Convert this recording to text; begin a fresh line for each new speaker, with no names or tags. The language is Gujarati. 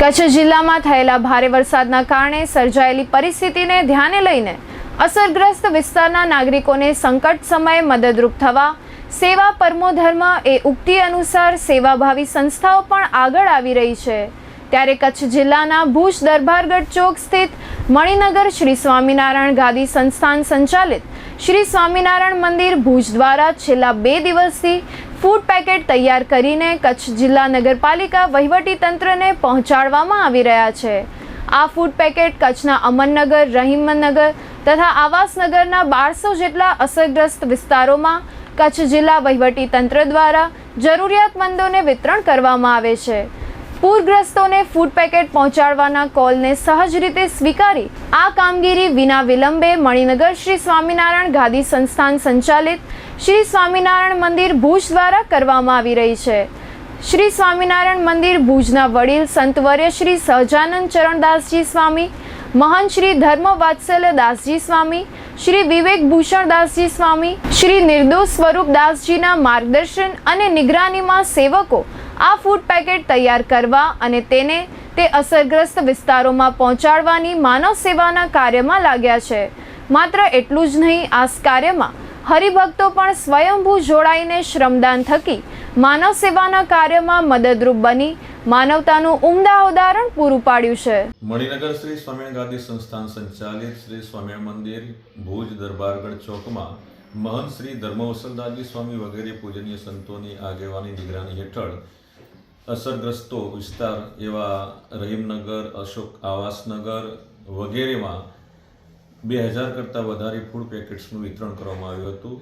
કચ્છ જિલ્લામાં થયેલા ભારે વરસાદના કારણે સર્જાયેલી પરિસ્થિતિને ધ્યાને લઈને અસરગ્રસ્ત વિસ્તારના નાગરિકોને સંકટ સમયે મદદરૂપ થવા, સેવા પરમો ધર્મ એ ઉક્તિ અનુસાર સેવાભાવી સંસ્થાઓ પણ આગળ આવી રહી છે. ત્યારે કચ્છ જિલ્લાના ભુજ દરબારગઢ ચોક સ્થિત મણિનગર શ્રી સ્વામિનારાયણ ગાદી સંસ્થાન સંચાલિત શ્રી સ્વામિનારાયણ મંદિર ભુજ દ્વારા છેલ્લા બે દિવસથી ફૂડ પેકેટ તૈયાર કરીને કચ્છ જિલ્લા નગરપાલિકા વહીવટી તંત્રને પહોંચાડવામાં આવી રહ્યા છે. આ ફૂડ પેકેટ કચ્છના અમનનગર રહીમનગર તથા આવાસનગરના બારસો જેટલા અસરગ્રસ્ત વિસ્તારોમાં કચ્છ જિલ્લા વહીવટી તંત્ર દ્વારા જરૂરિયાતમંદોને વિતરણ કરવામાં આવે છે. પૂરગ્રસ્તોને ફૂડ પેકેટ પહોંચાડવાના કોલને સહજ રીતે સ્વીકારી આ કામગીરી વિના વિલંબે મણિનગર શ્રી સ્વામિનારાયણ ગાદી સંસ્થાન સંચાલિત શ્રી સ્વામિનારાયણ મંદિર ભુજ દ્વારા કરવામાં આવી રહી છે. શ્રી સ્વામિનારાયણ મંદિર ભુજના વડીલ સંતવર્ય શ્રી સહજાનંદ ચરણદાસજી સ્વામી મહાન શ્રી ધર્મ વાત્સલ્ય દાસજી સ્વામી, શ્રી વિવેક ભૂષણ દાસજી સ્વામી, શ્રી નિર્દોષ સ્વરૂપ દાસજીના માર્ગદર્શન અને નિગરાનીમાં સેવકો આ ફૂડ પેકેટ તૈયાર કરવા અને તેને તે અસરગ્રસ્ત વિસ્તારોમાં પહોંચાડવાની માનવ સેવાના કાર્યમાં લાગ્યા છે. માત્ર એટલું જ નહીં, આ કાર્યમાં હરિભક્તો પણ સ્વયંભૂ જોડાઈને શ્રમદાન થકી માનવ સેવાના કાર્યમાં મદદરૂપ બની માનવતાનું ઉમદા ઉદાહરણ પૂરું પાડ્યું છે.
મણિનગર શ્રી સ્વામિનારાયણ ગાદી સંસ્થાન સંચાલિત શ્રી સ્વામિનારાયણ મંદિર, ભુજ દરબારગઢ ચોકમાં મહંત શ્રી ધર્મવસલદાસજી સ્વામી વગેરે પૂજનીય સંતોની આગેવાની નિગરાની હેઠળ અસરગ્રસ્તો વિસ્તાર એવા રહીમનગર, અશોક આવાસનગર વગેરેમાં બે હજાર કરતાં વધારે ફૂડ પેકેટ્સનું વિતરણ કરવામાં આવ્યું હતું.